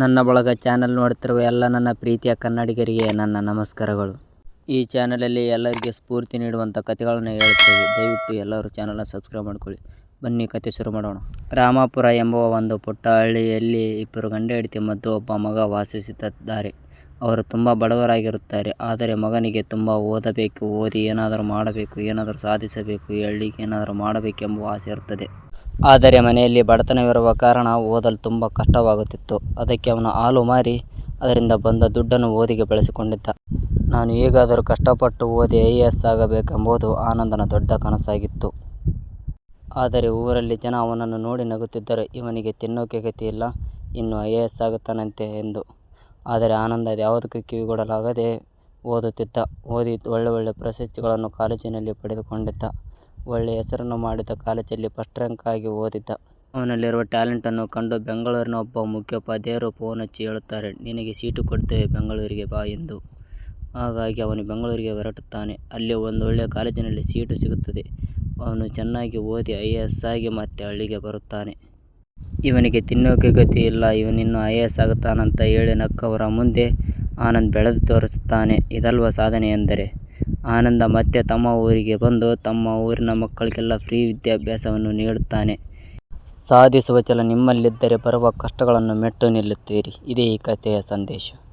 ನನ್ನ ಬಳಗ ಚಾನಲ್ ನೋಡ್ತಿರುವ ಎಲ್ಲ ನನ್ನ ಪ್ರೀತಿಯ ಕನ್ನಡಿಗರಿಗೆ ನನ್ನ ನಮಸ್ಕಾರಗಳು. ಈ ಚಾನಲಲ್ಲಿ ಎಲ್ಲರಿಗೆ ಸ್ಫೂರ್ತಿ ನೀಡುವಂಥ ಕಥೆಗಳನ್ನು ಹೇಳುತ್ತೇವೆ. ದಯವಿಟ್ಟು ಎಲ್ಲರೂ ಚಾನಲನ್ನು ಸಬ್ಸ್ಕ್ರೈಬ್ ಮಾಡ್ಕೊಳ್ಳಿ. ಬನ್ನಿ ಕತೆ ಶುರು ಮಾಡೋಣ. ರಾಮಾಪುರ ಎಂಬ ಒಂದು ಪುಟ್ಟ ಹಳ್ಳಿಯಲ್ಲಿ ಇಬ್ಬರು ಗಂಡ ಹೆಂಡತಿ ಮತ್ತು ಒಬ್ಬ ಮಗ ವಾಸಿಸುತ್ತಿದ್ದಾರೆ. ಅವರು ತುಂಬ ಬಡವರಾಗಿರುತ್ತಾರೆ. ಆದರೆ ಮಗನಿಗೆ ತುಂಬ ಓದಬೇಕು. ಓದಿ ಏನಾದರೂ ಮಾಡಬೇಕು, ಏನಾದರೂ ಸಾಧಿಸಬೇಕು, ಹಳ್ಳಿಗೆ ಏನಾದರೂ ಮಾಡಬೇಕೆಂಬ ಆಸೆ ಇರುತ್ತದೆ. ಆದರೆ ಮನೆಯಲ್ಲಿ ಬಡತನವಿರುವ ಕಾರಣ ಓದಲು ತುಂಬ ಕಷ್ಟವಾಗುತ್ತಿತ್ತು. ಅದಕ್ಕೆ ಅವನು ಹಾಲು ಮಾರಿ ಅದರಿಂದ ಬಂದ ದುಡ್ಡನ್ನು ಓದಿಗೆ ಬಳಸಿಕೊಂಡಿದ್ದ. ನಾನು ಹೇಗಾದರೂ ಕಷ್ಟಪಟ್ಟು ಓದಿ ಐ ಎ ಎಸ್ ಆಗಬೇಕೆಂಬುದು ಆನಂದನ ದೊಡ್ಡ ಕನಸಾಗಿತ್ತು. ಆದರೆ ಊರಲ್ಲಿ ಜನ ಅವನನ್ನು ನೋಡಿ ನಗುತ್ತಿದ್ದರು ಇವನಿಗೆ ತಿನ್ನೋಕೆ ಗತಿಯಿಲ್ಲ ಇನ್ನು ಐ ಎ ಎಸ್ ಆಗುತ್ತಾನಂತೆ ಎಂದು. ಆದರೆ ಆನಂದ ಯಾವುದಕ್ಕೂ ಕಿವಿಗೊಡಲಾಗದೆ ಓದುತ್ತಿದ್ದ. ಓದಿ ಒಳ್ಳೆ ಒಳ್ಳೆ ಪ್ರಶಸ್ತಿಗಳನ್ನು ಕಾಲೇಜಿನಲ್ಲಿ ಪಡೆದುಕೊಂಡಿದ್ದ. ಒಳ್ಳೆಯ ಹೆಸರನ್ನು ಮಾಡಿದ ಕಾಲೇಜಲ್ಲಿ ಫಸ್ಟ್ ರ್ಯಾಂಕ್ ಆಗಿ ಓದಿದ್ದ. ಅವನಲ್ಲಿರುವ ಟ್ಯಾಲೆಂಟನ್ನು ಕಂಡು ಬೆಂಗಳೂರಿನ ಒಬ್ಬ ಮುಖ್ಯೋಪಾಧ್ಯಾಯರು ಫೋನ್ ಹಚ್ಚಿ ಹೇಳುತ್ತಾರೆ, ನಿನಗೆ ಸೀಟು ಕೊಡ್ತೇವೆ ಬೆಂಗಳೂರಿಗೆ ಬಾ ಎಂದು. ಹಾಗಾಗಿ ಅವನು ಬೆಂಗಳೂರಿಗೆ ಹೊರಟುತ್ತಾನೆ. ಅಲ್ಲಿ ಒಂದು ಒಳ್ಳೆಯ ಕಾಲೇಜಿನಲ್ಲಿ ಸೀಟು ಸಿಗುತ್ತದೆ. ಅವನು ಚೆನ್ನಾಗಿ ಓದಿ ಐ ಎ ಎಸ್ ಆಗಿ ಮತ್ತೆ ಹಳ್ಳಿಗೆ ಬರುತ್ತಾನೆ. ಇವನಿಗೆ ತಿನ್ನೋಕೆ ಗತಿ ಇಲ್ಲ, ಇವನಿನ್ನು ಐ ಎ ಎಸ್ ಆಗುತ್ತಾನಂತ ಹೇಳಿ ನಕ್ಕವರ ಮುಂದೆ ಆನಂದ್ ಬೆಳೆದು ತೋರಿಸುತ್ತಾನೆ. ಇದಲ್ವ ಸಾಧನೆ ಎಂದರೆ, ಆನಂದ ಮತ್ತೆ ತಮ್ಮ ಊರಿಗೆ ಬಂದು ತಮ್ಮ ಊರಿನ ಮಕ್ಕಳಿಗೆಲ್ಲ ಫ್ರೀ ವಿದ್ಯಾಭ್ಯಾಸವನ್ನು ನೀಡುತ್ತಾನೆ. ಸಾಧಿಸುವ ಛಲ ನಿಮ್ಮಲ್ಲಿದ್ದರೆ ಬರುವ ಕಷ್ಟಗಳನ್ನು ಮೆಟ್ಟು ನಿಲ್ಲುತ್ತೀರಿ. ಇದೇ ಈ ಕಥೆಯ ಸಂದೇಶ.